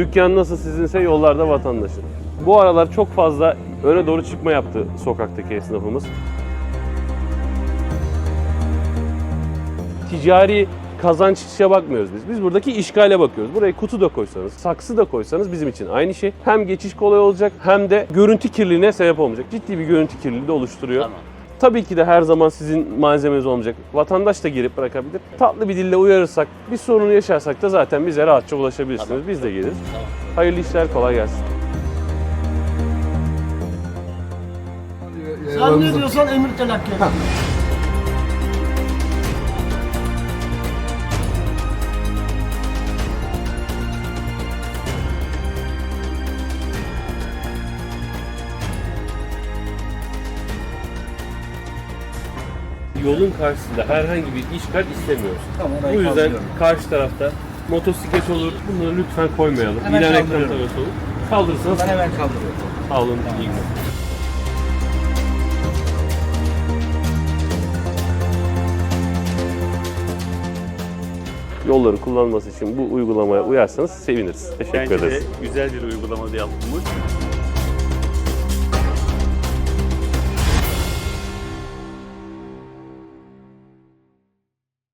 Dükkan nasıl sizinse yollarda vatandaşın. Bu aralar çok fazla öne doğru çıkma yaptı sokaktaki esnafımız. Ticari kazançça bakmıyoruz biz. Biz buradaki işgale bakıyoruz. Buraya kutu da koysanız, saksı da koysanız bizim için aynı şey. Hem geçiş kolay olacak hem de görüntü kirliliğine sebep olmayacak. Ciddi bir görüntü kirliliği de oluşturuyor. Tamam. Tabii ki de her zaman sizin malzemeniz olmayacak. Vatandaş da girip bırakabilir. Tatlı bir dille uyarırsak, bir sorunu yaşarsak da zaten bize rahatça ulaşabilirsiniz. Tamam. Biz de geliriz. Tamam. Hayırlı işler, kolay gelsin. Sen ne diyorsan emir telakki Yolun karşısında herhangi bir işgal istemiyoruz. Tamam, Bu yüzden karşı tarafta motosiklet olur. Bunları lütfen koymayalım. Hemen İlan ekran kaldırıyorum. tabelası olur. Kaldırırsanız Ben hemen kaldırıyorum. sağ olun. iyi günler. Yolları kullanması için bu uygulamaya uyarsanız seviniriz. Teşekkür Bence de ederiz. güzel bir uygulama yapılmış.